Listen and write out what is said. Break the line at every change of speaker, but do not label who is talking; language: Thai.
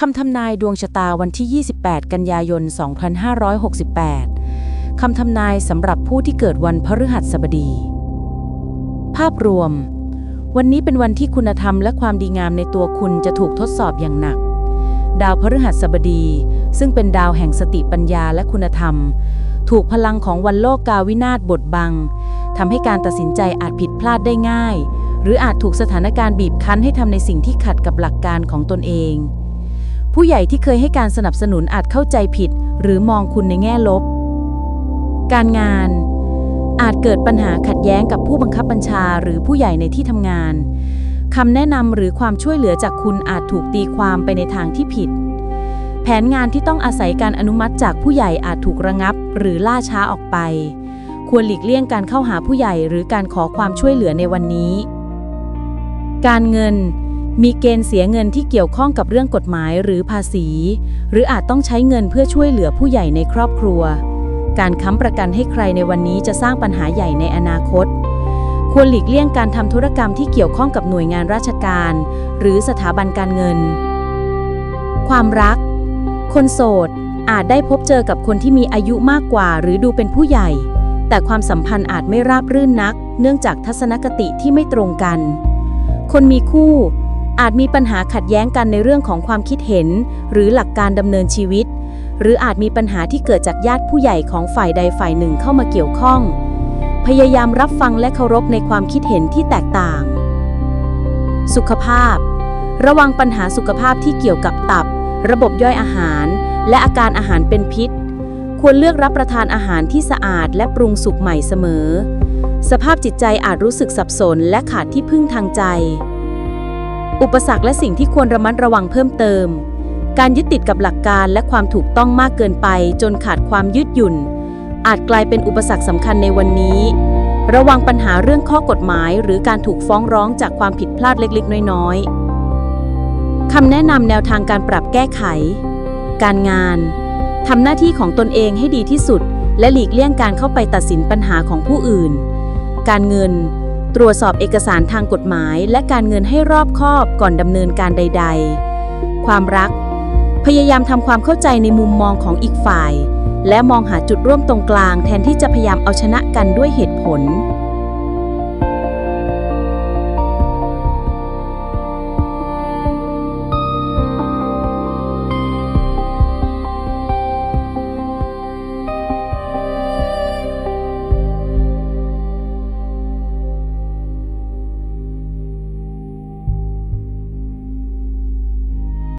คำทำนายดวงชะตาวันที่ 28 กันยายน 2568 คำทำนายสำหรับผู้ที่เกิดวันพฤหัสบดี ภาพรวม วันนี้เป็นวันที่คุณธรรมและความดีงามในตัวคุณจะถูกทดสอบอย่างหนัก ดาวพฤหัสบดี ซึ่งเป็นดาวแห่งสติปัญญาและคุณธรรม ถูกพลังของวันโลกกาวินาศบดบังทำให้การตัดสินใจอาจผิดพลาดได้ง่าย หรืออาจถูกสถานการณ์บีบคั้นให้ทำในสิ่งที่ขัดกับหลักการของตนเอง ผู้ใหญ่ที่เคยให้การสนับสนุนอาจเข้าใจผิด หรือมองคุณในแง่ลบ การงาน อาจเกิดปัญหาขัดแย้งกับผู้บังคับบัญชาหรือผู้ใหญ่ในที่ทำงานคำแนะนำหรือความช่วยเหลือจากคุณอาจถูกตีความไปในทางที่ผิด แผนงานที่ต้องอาศัยการอนุมัติจากผู้ใหญ่อาจถูกระงับ หรือล่าช้าออกไป ควรหลีกเลี่ยงการเข้าหาผู้ใหญ่หรือการขอความช่วยเหลือในวันนี้ การเงิน มีเกณฑ์เสียเงินที่เกี่ยวข้องกับเรื่องกฎหมายหรือภาษี หรืออาจต้องใช้เงินเพื่อช่วยเหลือผู้ใหญ่ในครอบครัว การค้ำประกันให้ใครในวันนี้จะสร้างปัญหาใหญ่ในอนาคต ควรหลีกเลี่ยงการทำธุรกรรมที่เกี่ยวข้องกับหน่วยงานราชการ หรือสถาบันการเงิน ความรัก คนโสด อาจได้พบเจอกับคนที่มีอายุมากกว่า หรือดูเป็นผู้ใหญ่ แต่ความสัมพันธ์อาจไม่ราบรื่นนัก เนื่องจากทัศนคติที่ไม่ตรงกัน คนมีคู่ อาจมีปัญหาขัดแย้งกันในเรื่องของความคิดเห็น หรือหลักการดำเนินชีวิต หรืออาจมีปัญหาที่เกิดจากญาติผู้ใหญ่ของฝ่ายใดฝ่ายหนึ่งเข้ามาเกี่ยวข้อง พยายามรับฟังและเคารพในความคิดเห็นที่แตกต่าง สุขภาพ ระวังปัญหาสุขภาพที่เกี่ยวกับตับ ระบบย่อยอาหาร และอาการอาหารเป็นพิษ ควรเลือกรับประทานอาหารที่สะอาดและปรุงสุกใหม่เสมอ สภาพจิตใจอาจรู้สึกสับสนและขาดที่พึ่งทางใจ อุปสรรคและสิ่งที่ควรระมัดระวังเพิ่มเติม การยึดติดกับหลักการและความถูกต้องมากเกินไป จนขาดความยืดหยุ่น อาจกลายเป็นอุปสรรคสำคัญในวันนี้ ระวังปัญหาเรื่องข้อกฎหมาย หรือการถูกฟ้องร้องจากความผิดพลาดเล็กๆ น้อยๆคำแนะนำแนวทางการปรับแก้ไข การงานทำหน้าที่ของตนเองให้ดีที่สุด และหลีกเลี่ยงการเข้าไปตัดสินปัญหาของผู้อื่น การเงิน ตรวจสอบเอกสารทางกฎหมาย และการเงินให้รอบคอบก่อนดำเนินการใด ๆ ความรัก พยายามทำความเข้าใจในมุมมองของอีกฝ่าย และมองหาจุดร่วมตรงกลางแทนที่จะพยายามเอาชนะกันด้วยเหตุผล